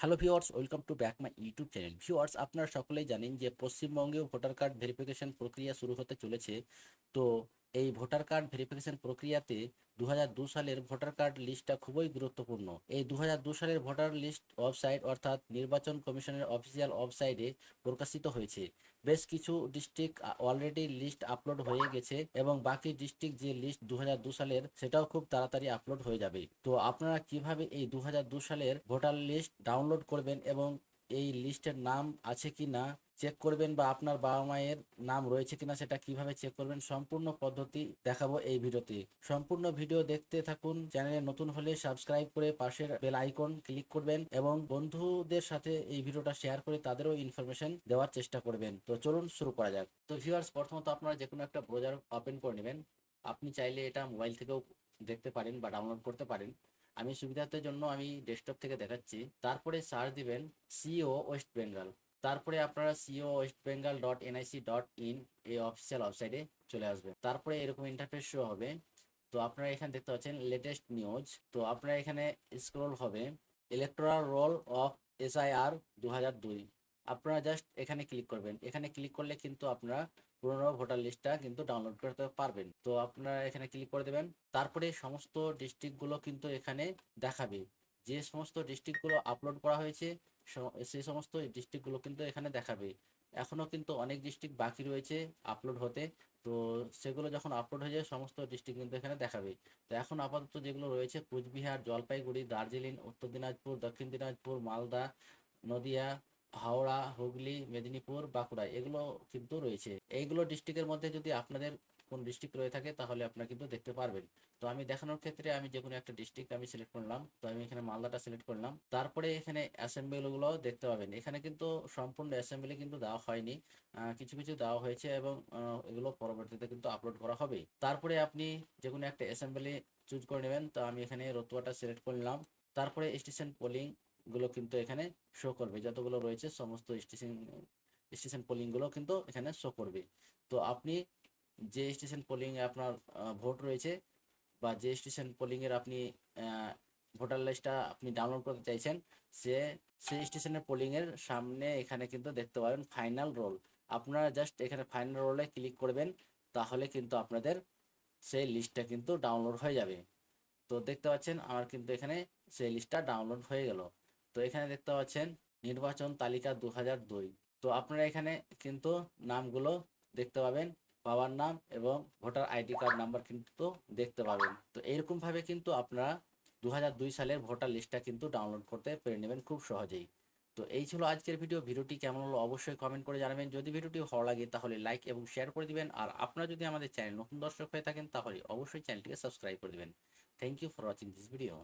Hello viewers welcome to back my YouTube channel viewers আপনারা সকলেই জানেন যে পশ্চিমবঙ্গেও ভোটার কার্ড ভেরিফিকেশন প্রক্রিয়া শুরু হতে চলেছে। তো এই ভোটার কার্ড ভেরিফিকেশন প্রক্রিয়াতে দু সালের ভোটার কার্ড লিস্টটা খুবই গুরুত্বপূর্ণ। এই দু সালের ভোটার লিস্ট ওয়েবসাইট অর্থাৎ নির্বাচন কমিশনের অফিসিয়াল ওয়েবসাইটে প্রকাশিত হয়েছে। বেশ কিছু ডিস্ট্রিক্ট অলরেডি লিস্ট আপলোড হয়ে গেছে এবং বাকি ডিস্ট্রিক্ট যে লিস্ট দু সালের, সেটাও খুব তাড়াতাড়ি আপলোড হয়ে যাবে। তো আপনারা কীভাবে এই দু সালের ভোটার লিস্ট ডাউনলোড করবেন এবং এই লিস্টের নাম আছে কি না চেক করবেন বা আপনার বাবা মায়ের নাম রয়েছে কিনা সেটা কীভাবে চেক করবেন, সম্পূর্ণ পদ্ধতি দেখাবো এই ভিডিওতে। সম্পূর্ণ ভিডিও দেখতে থাকুন, চ্যানেলে নতুন হলে সাবস্ক্রাইব করে পাশের বেল আইকন ক্লিক করবেন এবং বন্ধুদের সাথে এই ভিডিওটা শেয়ার করে তাদেরও ইনফরমেশন দেওয়ার চেষ্টা করবেন। তো চলুন শুরু করা যাক। তো ভিউয়ার্স প্রথমত আপনারা যে কোনো একটা ব্রাউজার ওপেন করে নেবেন। আপনি চাইলে এটা মোবাইল থেকেও দেখতে পারেন বা ডাউনলোড করতে পারেন। আমি সুবিধার্থের জন্য আমি ডেস্কটপ থেকে দেখাচ্ছি। তারপরে সার্চ দিবেন সিও ওয়েস্ট বেঙ্গল তারপরে আপনারা CEO West Bengal dot NIC dot in এই অফিসিয়াল ওয়েবসাইটে চলে আসবেন। তারপরে এরকম ইন্টারফেস শো হবে। তো আপনারা এখানে দেখতে পাচ্ছেন লেটেস্ট নিউজ তো আপনারা এখানে স্ক্রল হবে। ইলেকট্রাল রোল অফ এসআইআর দু হাজার দুই। আপনারা জাস্ট এখানে ক্লিক করবেন। এখানে ক্লিক করলে কিন্তু আপনারা পুরোনো ভোটার লিস্টটা কিন্তু ডাউনলোড করতে পারবেন। তো আপনারা এখানে ক্লিক করে দেবেন। তারপরে সমস্ত ডিস্ট্রিক্টগুলো কিন্তু এখানে দেখাবে। যে সমস্ত ডিস্ট্রিক্টগুলো আপলোড করা হয়েছে সেই সমস্ত ডিস্ট্রিক্টগুলো কিন্তু এখানে দেখাবে। এখনও কিন্তু অনেক ডিস্ট্রিক্ট বাকি রয়েছে আপলোড হতে। তো সেগুলো যখন আপলোড হয়ে যায়, সমস্ত ডিস্ট্রিক্ট কিন্তু এখানে দেখাবে। তো এখন আপাতত যেগুলো রয়েছে, কুচবিহার, জলপাইগুড়ি, দার্জিলিং, উত্তর দিনাজপুর, দক্ষিণ দিনাজপুর, মালদা, নদিয়া, হাওড়া, হুগলি, মেদিনীপুর, বাঁকুড়া, এগুলো কিন্তু রয়েছে। এইগুলো ডিস্ট্রিক্টের মধ্যে যদি আপনাদের কোন ডিস্ট্রিক্ট রয়ে থাকে, তাহলে আপনারা কিন্তু দেখতে পারবেন। তো আমি দেখানোর ক্ষেত্রে আমি যে কোনো একটা ডিস্ট্রিক্ট আমি সিলেক্ট করলাম, তো আমি এখানে মালদাটা সিলেক্ট করলাম। তারপরে এখানে অ্যাসেম্বলিগুলো দেখতে পাবেন। এখানে কিন্তু সম্পূর্ণ অ্যাসেম্বলি কিন্তু দেওয়া হয়নি। কিছু কিছু দেওয়া হয়েছে এবং এগুলো পরবর্তীতে কিন্তু আপলোড করা হবে। তারপরে আপনি যে কোনো একটা অ্যাসেম্বলি চুজ করে নেবেন, তো আমি এখানে রতুয়াটা সিলেক্ট করলাম তারপরে স্টেশন পোলিংগুলো কিন্তু এখানে শো করবে। যতগুলো রয়েছে, সমস্ত স্টেশন স্টেশন পোলিংগুলো কিন্তু এখানে শো করবে। তো আপনি যে স্টেশন পোলিং এ আপনার ভোট রয়েছে বা যে স্টেশন পোলিং এর আপনি ভোটার লিস্টটা আপনি ডাউনলোড করতে চাইছেন, সে সেই স্টেশনের পোলিং এর সামনে এখানে কিন্তু দেখতে পাবেন ফাইনাল রোল আপনারা জাস্ট এখানে ফাইনাল রোলে ক্লিক করবেন, তাহলে কিন্তু আপনাদের সেই লিস্টটা কিন্তু ডাউনলোড হয়ে যাবে। তো দেখতে পাচ্ছেন আমার কিন্তু এখানে সেই লিস্টটা ডাউনলোড হয়ে গেল। তো এখানে দেখতে পাচ্ছেন নির্বাচন তালিকা দু হাজার দুই। তো আপনারা এখানে কিন্তু নামগুলো দেখতে পাবেন। বাবার নাম এবং ভোটার আইডি কার্ড নাম্বার কিন্তু দেখতে পাবেন। তো এইরকম ভাবে কিন্তু আপনারা দু সালের ভোটার লিস্টটা কিন্তু ডাউনলোড করতে পেরে নেবেন খুব সহজেই। তো এই ছিল আজকের ভিডিও। ভিডিওটি কেমন হলো অবশ্যই কমেন্ট করে জানাবেন। যদি ভিডিওটি ভালো লাগে তাহলে লাইক এবং শেয়ার করে দিবেন। আর আপনারা যদি আমাদের চ্যানেল নতুন দর্শক হয়ে থাকেন তাহলে অবশ্যই চ্যানেলটিকে সাবস্ক্রাইব করে দিবেন। Thank you for watching this video